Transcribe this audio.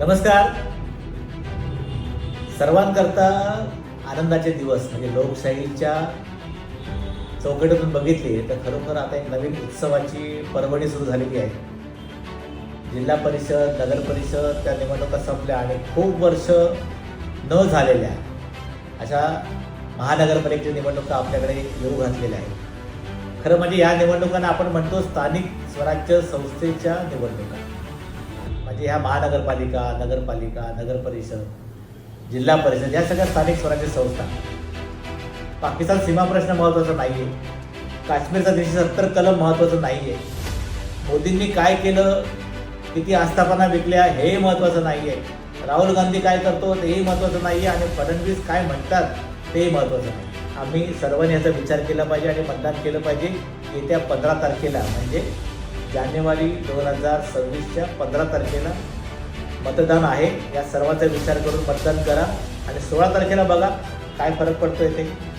नमस्कार. सर्वांकरता आनंदाचे दिवस म्हणजे लोकशाहीच्या चौकटीतून बघितले तर खरोखर आता एक नवीन उत्सवाची परवडी सुरू झालेली आहे. जिल्हा परिषद नगर परिषद त्या निवडणुका संपल्या आणि खूप वर्ष न झालेल्या अशा महानगरपालिकेच्या निवडणुका आपल्याकडे येऊ घातलेल्या आहेत. खरं म्हणजे या निवडणुकांना आपण म्हणतो स्थानिक स्वराज्य संस्थेच्या निवडणुका. म्हणजे ह्या महानगरपालिका नगरपालिका नगर परिषद जिल्हा परिषद या सगळ्या स्थानिक स्वराज्य संस्था. पाकिस्तान सीमा प्रश्न महत्त्वाचा नाही आहे काश्मीरचा तीनशे सत्तर कलम महत्त्वाचं नाही आहे मोदींनी काय केलं किती आस्थापना विकल्या हेही महत्त्वाचं नाही आहे राहुल गांधी काय करतो तेही महत्त्वाचं नाही आहे आणि फडणवीस काय म्हणतात तेही महत्त्वाचं नाही आम्ही सर्वांनी याचा विचार केला पाहिजे आणि मतदान केलं पाहिजे येत्या पंधरा तारखेला. म्हणजे जानेवारी दोन हजार सव्वीसच्या पंधरा तारखेला मतदान आहे. या सर्वांचा विचार करून मतदान करा. आणि सोळा तारखेला बघा काय फरक पडतोय ते.